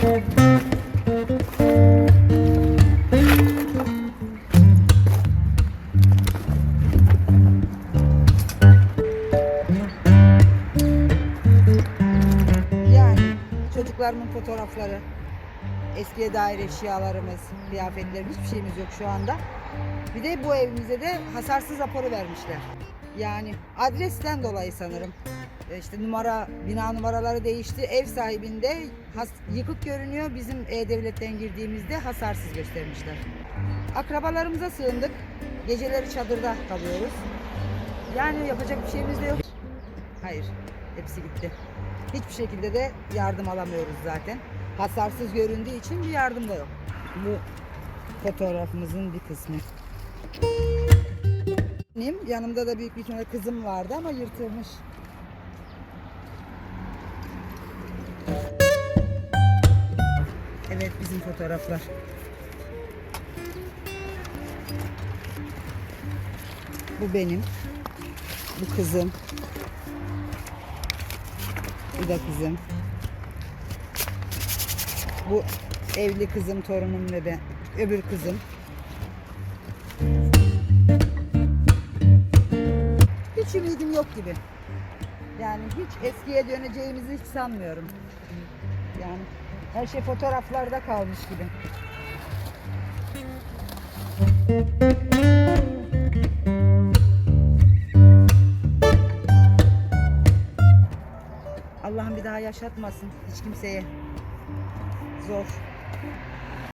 Yani çocuklarımın fotoğrafları, eskiye dair eşyalarımız, kıyafetlerimiz hiçbir şeyimiz yok şu anda. Bir de bu evimize de hasarsız raporu vermişler. Yani adresten dolayı sanırım. E, İşte numara, bina numaraları değişti. Ev sahibinde has- yıkık görünüyor. Bizim E-Devlet'ten girdiğimizde hasarsız göstermişler. Akrabalarımıza sığındık. Geceleri çadırda kalıyoruz. Yani yapacak bir şeyimiz de yok. Hayır, hepsi gitti. Hiçbir şekilde de yardım alamıyoruz zaten. Hasarsız göründüğü için bir yardım da yok. Bu fotoğrafımızın bir kısmı. Benim yanımda da büyük bir tane kızım vardı ama yırtılmış. Evet bizim fotoğraflar. Bu benim. Bu kızım. Bu da kızım. Bu evli kızım, torunum ve ben. Öbür kızım. Hiç ümidim yok gibi. Yani hiç eskiye döneceğimizi hiç sanmıyorum. Yani her şey fotoğraflarda kalmış gibi. Allah'ım bir daha yaşatmasın hiç kimseye. Zor.